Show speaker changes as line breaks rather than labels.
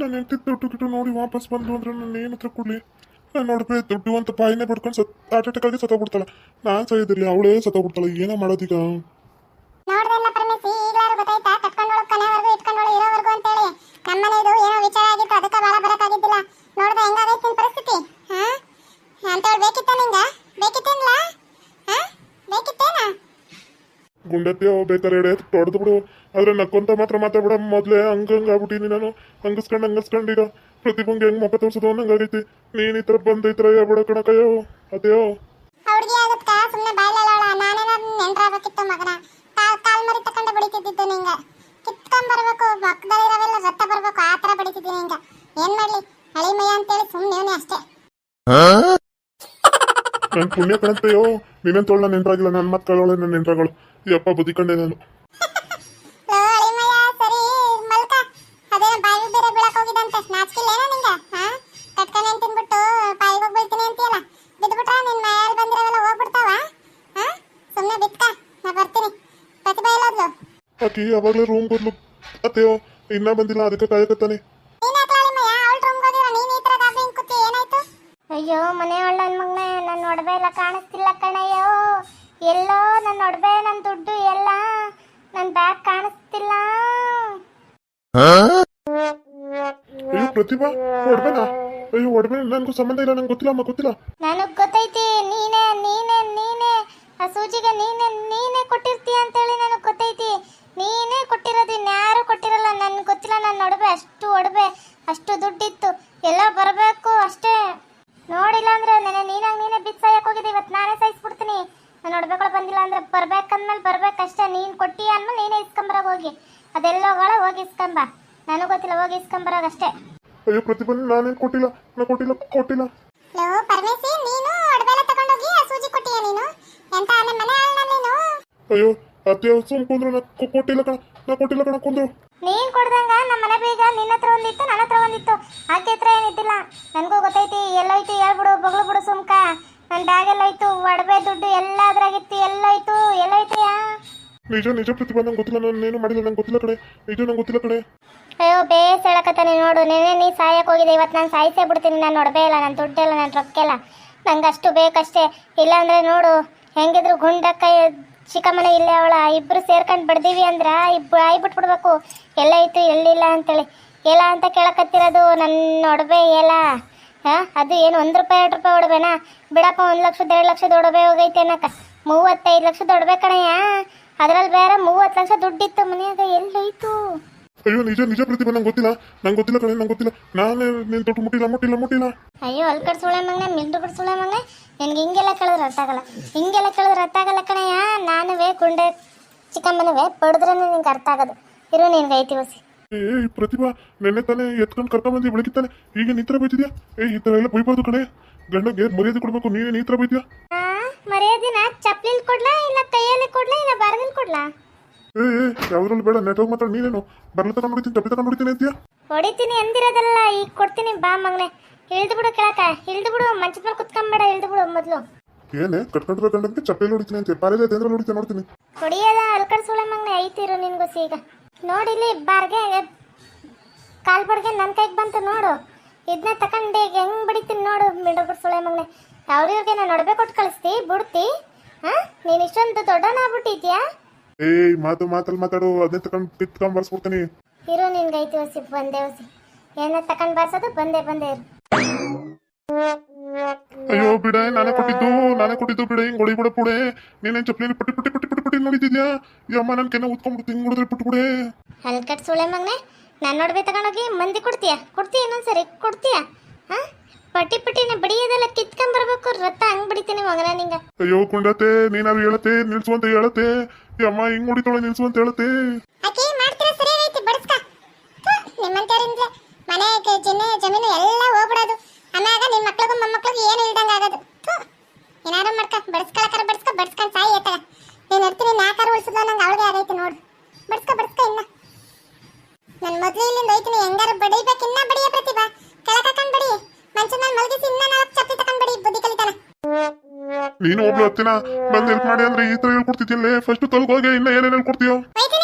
ನಾನು ಹೆಂಡತಿ ದುಡ್ಡು ಗಿಟ್ಟು ನೋಡಿ ವಾಪಸ್ ಬಂದು ಅಂದ್ರೆ ನಾನು ಏನು ಹತ್ರ ಕೊಡ್ಲಿ. ನಾನು ನೋಡ್ಬೇ ದುಡ್ಡು ಅಂತ ಪಾಯಿನೇ ಬಿಡ್ಕೊಂಡು ಸತ್ ಹಾರ್ಟ್ ಅಟ್ಯಾಕ್ ಆಗಿ ಸತ್ತೋಗ್ಬಿಡ್ತಾಳೆ. ನಾನು ಸಹಿದಿರಲಿ ಅವಳೇ ಸತ್ತೋಗ್ಬಿಡ್ತಾಳೆ. ಏನೋ ಮಾಡೋದೀಗ?
ನೋಡ್ದಲ್ಲ ಪರಮೇಶಿ ಈಗಲಾರು ಗೊತ್ತಾಯ್ತಾ? ಕಟ್ಕೊಂಡೋಳು ಕೊನೆವರೆಗೂ ಇಟ್ಕೊಂಡೋಳು, ಇರೋವರೆಗೂ ಅಂತೇಳಿ. ನಮ್ಮನೇದು ಏನೋ ವಿಚಾರ ಆಗಿತ್ತು, ಅದಕ್ಕೆ ಬಾಳ ಬರಕ್ಕಾಗಿದ್ದಿಲ್ಲ ನೋಡ್ದ ಹೆಂಗಾಗೈತಿ ನಿನ್ ಪರಿಸ್ಥಿತಿ ನಿಂಗ ಬೇಕಿತ್ತೇನ್ಲ ಹಾ ಬೇಕಿತ್ತೇನ
ಗುಂಡತ್ತಿ ಬೇಕಾರೆ ಎಡೆ ತೊಡೆದು ಬಿಡು. ಆದ್ರೆ ನಕ್ಕೊಂತ ಮಾತ್ರ ಮಾತಾಡ್ಬಿಡ. ಮೊದ್ಲೇ ಹಂಗ ಹಂಗ ಆಗ್ಬಿಟ್ಟಿನಿ ನಾನು. ಹಂಗಸ್ಕೊಂಡು ಹಂಗಸ್ಕೊಂಡು ಈಗ. ಪ್ರತಿಭಂಗೆ ಹೆಂಗ್ ಮುಖ ತೋರ್ಸೋದು ಹಂಗಾಗೈತಿ ನೀನ್ ಈ ಥರ ಬಂದ ಈ ಥರ ಹೇಳ್ಬಿಡ ಕಣಕಯ್ಯೋ ಅದೇಯೋ
ಹುಡುಗಿ ಆಗತ್ಕ ಸುಮ್ಮನೆ ಬಾಯ್ಲಲ್ಲ ನಾನೇನ ನೆಂಟ್ರಾಗಬೇಕಿತ್ತು ಮಗನ. ಕಾಲ್ ಕಾಲ್ ಮರಿ ತಕೊಂಡೆ ಬಡಿತಿದ್ದಿದ್ದು ನಿಂಗ. ಕಿತ್ಕೊಂಡ್ ಬರ್ಬೇಕು. ಮಕ್ಕದಲ್ಲಿರೋವೆಲ್ಲ ರಕ್ತ ಬರ್ಬೇಕು. ಆ ತರ ಬಡಿತಿದ್ದಿ ನಿಂಗ. ಏನ್ ಮಾಡ್ಲಿ? ಹಳಿ ಮೈಯ ಅಂತೇಳಿ ಸುಮ್ಮನೆ ಅಷ್ಟೇ.
ನನ್ ಪುಣ್ಯ ಕಣಂತೆಯೋ ನಿನ್ನ ತೋಳ ನೆಂಟ್ರಾಗಿಲ್ಲ. ನನ್ನ ನನ್ನ ನೆಂಟ್ರಾಗಳು. ಯಪ್ಪ ಬದುಕೊಂಡೆ ನಾನು.
ನಿನ್
ಆಕಿ ಯಾವಾಗ್ಲೇ ರೂಮ್ ಬದ್ಲು ಅತ್ತೆಯೋ ಇನ್ನ ಬಂದಿಲ್ಲ ಅದಕ್ಕೆ ಕಾಯಕತ್ತಾನೆ.
ನೀನ್ ನೀನ್ ಅಯ್ಯೋ ಮನೆ ಒಳ್ಳೆ ನನ್ ಮಗನೇ ನನ್ನ ಒಡವೆ ಎಲ್ಲ ಕಾಣಿಸ್ತಿಲ್ಲ ಕಣಯ್ಯೋ. ಎಲ್ಲೋ ನನ್ನ ಒಡವೆ ನನ್ನ ದುಡ್ಡು ಎಲ್ಲ ನನ್ನ ಬ್ಯಾಗ್ ಕಾಣಿಸ್ತಿಲ್ಲ.
ಅಯ್ಯೋ ಪ್ರತಿಭಾ ಒಡ್ಬೇನ ಅಯ್ಯೋ ಒಡ್ಬೇನ ನನಗೂ ಸಂಬಂಧ ಇಲ್ಲ ನಂಗೆ ಗೊತ್ತಿಲ್ಲ ಅಮ್ಮ ಗೊತ್ತಿಲ್ಲ.
ನನಗ್ ಗೊತ್ತೈತಿ ನೀನೇ ನೀನೇ ನೀನೇ ಆ ಸೂಜಿಗೆ ನೀನೇ ನೀನೇ ಕೊಟ್ಟಿರ್ತೀಯ ಅಂತೇಳಿ ನನಗ್ ಗೊತ್ತೈತಿ. ನೀನೇ ಕೊಟ್ಟಿರೋದು ಇನ್ಯಾರು ಕೊಟ್ಟಿರಲ್ಲ ನನ್ಗೆ ಗೊತ್ತಿಲ್ಲ ನನ್ನ ಒಡವೆ ಅಷ್ಟು ಒಡವೆ ಅಷ್ಟು ದುಡ್ಡಿತ್ತು. ಎಲ್ಲ ಬರಬೇಕು ಅಷ್ಟೇ. ಬರ್ಬೇಕಂದ್ಮೇಲೆ ಬರ್ಬೇಕಷ್ಟೇ. ನೀನು ಕೊಟ್ಟಿ ಅಂದ್ಮೇಲೆ ನೀನೇ ಇಸ್ಕೊಂಬರಾಗ ಹೋಗಿ. ಅದೆಲ್ಲ ಒಳ ಹೋಗಿ ಇಸ್ಕೊಂಬ. ನನಗೆ ಗೊತ್ತಿಲ್ಲ ಹೋಗಿ ಇಸ್ಕೊಂಬರಾಗಷ್ಟೇ.
ಅಯ್ಯೋ ಪ್ರತಿಭಾ ನಾನೇನ್ ಕೊಟ್ಟಿಲ್ಲ? ನಾ ಕೊಟ್ಟಿಲ್ಲ ಕೊಟ್ಟಿಲ್ಲ.
ಲೋ ಪರಮೇಶಿ ನೀನು ಒಡವೆಲ್ಲ ತಗೊಂಡೋಗಿ ಆ ಸೂಜಿ ಕೊಟ್ಟಿಯ ನೀನು? ಎಂತ ನಮ್ಮ ಮನೆ ಆಳ್ನ ನೀನು?
ಅಯ್ಯೋ ಅತ್ತೆ ಸುಮ್ ಕುಂದ್ರು. ನಾ ಕೊ- ಕೊಟ್ಟಿಲ್ಲ ಕಣ ನಾ ಕೊಟ್ಟಿಲ್ಲ ಕಣ ಕುಂದ್ರು.
ನೀನ್ ಕೊಡ್ದಂಗ ನಮ್ಮ ಮನೆ ಬೀಗ ನಿನ್ನ ಹತ್ರ ಒಂದಿತ್ತು ನನ್ನ ಹತ್ರ ಒಂದಿತ್ತು. ಆಕೆ ಹತ್ರ ಏನಿದ್ದಿಲ್ಲ ನನಗೂ ಗೊತ್ತೈತಿ ಎಲ್ಲೋಯ್ತು ಹೇಳ್ಬಿಡು ಬಗಳು ಬಿಡು ಸುಮ್ಕ. ನನ್ನ ಬ್ಯಾಗ್ ಎಲ್ಲೋಯ್ತು ಒಡವೆ ದುಡ್ಡು ಎಲ್ಲ ಅದ್ರಾಗಿತ್ತು ಎಲ್ಲೋಯ್ತು.
ನಿಜ ನಿಜ ಪ್ರತಿಭಾ ನಂಗೆ ಗೊತ್ತಿಲ್ಲ ನಾನು ಏನು ಮಾಡಿಲ್ಲ ನಂಗೆ ಗೊತ್ತಿಲ್ಲ ಕಡೆ ನಿಜ ನಂಗೆ ಗೊತ್ತಿಲ್ಲ ಕಡೆ
ಅಯ್ಯೋ ಬೇಸ್ ಹೇಳಕತ್ತಾನೆ ನೋಡು. ನೆನೆ ನೀ ಸಾಯಕ್ಕೆ ಹೋಗಿದೆ ಇವತ್ತು ನಾನು ಸಾಯಿಸೇ ಬಿಡ್ತೀನಿ. ನಾನು ನೋಡಬೇ ಇಲ್ಲ ನನ್ನ ದುಡ್ಡೆಲ್ಲ ನನ್ನ ರೊಕ್ಕ ಇಲ್ಲ. ನಂಗೆ ಅಷ್ಟು ಬೇಕಷ್ಟೇ. ಇಲ್ಲಾಂದ್ರೆ ನೋಡು ಹೆಂಗಿದ್ರು ಗುಂಡಕ್ಕ ಚಿಕ್ಕಮ್ಮನೆ ಇಲ್ಲೇ ಅವಳ ಇಬ್ರು ಸೇರ್ಕೊಂಡು ಬಡ್ದೀವಿ ಅಂದ್ರ ಇಬ್ಬರು ಆಯ್ ಬಿಟ್ಬಿಡ್ಬೇಕು ಎಲ್ಲ ಇತ್ತು ಎಲ್ಲಿಲ್ಲ ಅಂತೇಳಿ. ಎಲ್ಲ ಅಂತ ಕೇಳಕತ್ತಿರೋದು ನನ್ನ ನೋಡಬೇ ಎಲ್ಲ ಹಾ? ಅದು ಏನು ಒಂದು ರೂಪಾಯಿ ಎರಡು ರೂಪಾಯಿ ಒಡಬೇನಾ ಬಿಡಪ್ಪ ಒಂದು ಲಕ್ಷದ ಎರಡು ಲಕ್ಷದ ಒಡವೆ ಹೋಗೈತೆ ಅನ್ನಕ. ಮೂವತ್ತೈದು ಲಕ್ಷ ದೊಡ್ಬೇಕಣಯ್ಯ ಕಣಯ್ಯ. ಅದ್ರಲ್ಲಿ ಬೇರೆ ಮೂವತ್ತು ಲಕ್ಷ ದುಡ್ಡಿತ್ತು ಮನೆಯಾಗ ಎಲ್ಲೋಯ್ತು
ಅಯ್ಯೋ ನಿಜ ನಿಜ ಪ್ರತಿಭೆ ನಂಗೆ ಗೊತ್ತಿಲ್ಲ. ನಂಗೆ ಗೊತ್ತಿಲ್ಲ ಕಣೆ ನಂಗೆ ಗೊತ್ತಿಲ್ಲ. ನಾನೇ ನೀನು ತೊಟ್ಟು ಮುಟ್ಟಿಲ್ಲ ಮುಟ್ಟಿಲ್ಲ ಮುಟ್ಟಿಲ್ಲ.
ಅಯ್ಯೋ ಅಲ್ಲಿ ಕಡೆ ಸುಳೆ ಮಗನೆ ಕಡೆ ಸುಳೆ ಮಗನೆ. ನಿನ್ಗೆ ಹಿಂಗೆಲ್ಲ ಕೇಳಿದ್ರೆ ಅರ್ಥ ಆಗಲ್ಲ. ಹಿಂಗೆಲ್ಲ ಕೇಳಿದ್ರೆ ಅರ್ಥ ಆಗಲ್ಲ ಕಣಯ್ಯ. ನಾನುವೇ ಗುಂಡೆ ಚಿಕ್ಕಮ್ಮನವೇ ಪಡೆದ್ರೆ ನಿನಗೆ ಅರ್ಥ ಆಗೋದು. ಇರು ನಿನ್ಗೆ ಐತಿ ಹೊಸಿ
ಏ ಪ್ರತಿಭಾ ನೆನ್ನೆ ತಾನೇ ಎತ್ಕೊಂಡು ಕರ್ಕೊಂಬಂದು ಬೆಳಗಿತ್ತಾನೆ ಈಗ ಥರ ಬೈತಿದ್ಯಾ? ಏ ಈ ಥರ ಎಲ್ಲ ಬೈಬಾರ್ದು ಕಣೆ. ಗಂಡಗೆ ಮರ್ಯಾದೆ ಕೊಡ್ಬೇಕು? ನೀನೇ ಈ ಬೈತಿಯಾ?
ಆ ಮರ್ಯಾದಿನ ಚಪ್ಲಿಲ್ ಕೊಡ್ಲಾ ಇಲ್ಲ ಕೈಯಲ್ಲಿ ಕೊಡ್ಲಾ ಇಲ್ಲ ಬರದಲ್ಲಿ ಕೊಡ್ಲಾ?
ಏ ಏ ಯಾವ್ದ್ರಲ್ಲಿ ಬೇಡ ನೆಟ್ವರ್ಕ್ ಮಾತಾಡಿ ನೀನೇನು? ಬರ್ಲ ತಗೊಂಡು ಹೊಡಿತೀನಿ ತಪ್ಪಿ ತಗೊಂಡು ಹೊಡಿತೀನಿ ಅಂತೀಯಾ?
ಹೊಡಿತೀನಿ ಅಂದಿರೋದಲ್ಲ ಈಗ ಕೊಡ್ತೀನಿ ಬಾ ಮಗನೆ. ಇಳ್ದು ಬಿಡು ಕೆಳಕ ಇಳ್ದು ಬಿಡು ಮಂಚದ ಮೇಲೆ ಕುತ್ಕೊಂಬೇಡ ಇಳ್ದು ಬಿಡು ಮೊದಲು.
ಏನೇ ಕಟ್ಕೊಂಡಿರೋ ಗಂಡಂಗೆ ಚಪ್ಪಲಿ ಹೊಡಿತೀನಿ ಅಂತ ಪಾರೇಜ್ ಐತೆ ಅಂದ್ರೆ ಹೊಡಿತೀನಿ ನೋಡ್ತೀನಿ.
ಹೊಡಿಯಲ್ಲ ಅಲ್ಕಡ್ ಸುಳೆ ಮಗನೆ ಐತಿರು ನಿನ್ಗೋಸಿ ಈಗ. ನೋಡಿಲಿ ಬಾರ್ಗೆ ಕಾಲ್ ಬಡ್ಗೆ ನನ್ನ ಕೈಗೆ ಬಂತು ನೋಡು. ಇದನ್ನ ತಕೊಂಡು ಹೆಂಗ್ ಬಿಡಿತೀನಿ ನೋಡು ಮಿಡಗುಡ್ ಸುಳೆ ಮಗನೆ. ಅವ್ರಿವ್ರಿಗೆ ನಾನು ಒಡವೆ ಕೊಟ್ಟು ಕಳಿಸ್ತಿ ಬಿಡ್ತಿ. ಹಾ ನೀನು ಇಷ್ಟೊಂದು ದೊಡ್ಡನಾಗ್ಬಿಟ್ಟಿದ್ಯಾ
ಏಯ್ ಮಾತು ಮಾತಲ್ಲಿ ಮಾತಾಡು ಅದನ್ನ ತಗೊಂಡು ಕಿತ್ಕೊಂಡ್ ಬರ್ಸ್ಬಿಡ್ತೀನಿ.
ಇರು ನಿನ್ಗೈತಿ ಐತಿ ಹೊಸಿ ಬಂದೆ ಹೊಸಿ ಏನ ತಕೊಂಡ್ ಬರ್ಸೋದು ಬಂದೇ ಬಂದೇ ಇರು.
ಅಯ್ಯೋ ಬಿಡೆ ನಾನೇ ಕೊಟ್ಟಿದ್ದು ನಾನೇ ಕೊಟ್ಟಿದ್ದು ಬಿಡೆ ಹಿಂಗ್ ಹೊಳಿ ಬಿಡ ಪುಡೆ ನೀನೇನ್ ಚಪ್ಪಲಿ ಪಟ್ಟಿ ಪಟ್ಟಿ ಪಟ್ಟಿ ಪಟ್ಟಿ ಪಟ್ಟಿ ನೋಡಿದ್ಯಾ ಈ ಅಮ್ಮ ನನ್ ಕೆನ್ನ ಉತ್ಕೊಂಡ್ಬಿಡ್ತು ಹಿಂಗ್ ಹೊಡೆದ್ರೆ ಪುಟ್ಟು ಬಿಡೆ
ಹಲ್ಕಟ್ ಸುಳೆ ಮಗ್ನೆ ನಾನು ನೋಡ್ಬೇ ತಗೊಂಡೋಗಿ ಮಂದಿ ಕೊಡ್ತೀಯ? ಕೊಡ್ತೀಯ ಇನ್ನೊಂದ್ಸರಿ? ಕೊಡ್ತೀಯ? ಹಾ? ಪಟ್ಟಿ ಪಟ್ಟಿನ ಬಡಿಯೋದೆಲ್ಲ ಕಿತ್ಕೊಂಡ್ ಬರ್ಬೇಕು ರಥ ಹಂಗ್ ಬಡಿತೀನಿ ಮಗನ ನಿಂಗ.
ಅಯ್ಯೋ ಕುಂಡತೆ ನೀನಾರು ಹೇಳತ್ತೆ ನಿಲ್ಸು ಅಂತ ಹೇಳತೆ ಈ ಅಮ್ಮ ಹಿಂಗ್ ಹೊಡಿತಾಳೆ ನಿಲ್ಸು ಅಂತ ಹೇಳತ್ತೆ.
ಆಕಿ ಮಾಡ್ತೀರ? ಸರಿ ಐತಿ ಬಡ್ಸ್ಕ ನಿಮ್ಮಂತರಿಂದ ಮನೆ ಜಮೀನು ಎಲ್ಲ ಹೋಗ್ಬಿಡೋದು. ಆಮ್ಯಾಗ ನಿಮ್ಮ ಮಕ್ಳಿಗೂ ಮೊಮ್ಮಕ್ಳಿಗೂ ಏನು ಇಲ್ದಂಗ ಆಗೋದು. ಏನಾರು ಮಾಡ್ಕ ಬಡ್ಸ್ಕೊಳಕರ ಬಡ್ಸ್ಕ ಬಡ್ಸ್ಕೊಂಡ್ ಸಾಯಿ ಐತಗ ನೀನ್ ಇರ್ತೀನಿ ನಾಲ್ಕಾರು ಉಳಿಸಿದ್ಲ ನಂಗೆ ಅವಳಿಗೆ ಆಗೈತಿ ನೋಡು. ಬಡ್ಸ್ಕ ಬಡ್ಸ್ಕ ಇನ್ನ. ನನ್ನ ಮೊದ್ಲು ಇಲ್ಲಿಂದ ಹೋಯ್ತೀನಿ ಹೆಂಗಾರು ಬಡಿಬೇಕು ಇನ್ನ ಬಡಿಯ ಪ್ರತಿಭಾ. ಕೆಳಕ ಹಾಕೊಂಡ್ ಬಡಿ. ಮಂಚದ ಮೇಲೆ ಮಲಗಿಸಿ ಇನ್ನ ನಾಲ್ಕು ಚಪ್ಪಲಿ ತಕೊಂಡ್ ಬಡಿ ಬುದ್ಧಿ ಕಲಿತಾನ.
ನೀನು ಒಬ್ಳು ಹತ್ತಿನ ಬಂದ್ ಹೆಲ್ಪ್ ಮಾಡಿ ಅಂದ್ರೆ ಈ ತರ ಹೇಳ್ಕೊಡ್ತಿದ್ದಿಲ್ಲ ಫಸ್ಟ್ ತೊಲಗೋಗಿ ಇನ್ನ ಏನೇನ್ ಹೇಳ್ಕೊಡ್ತೀಯೋ?
ಹೋಯ್ತೀನಿ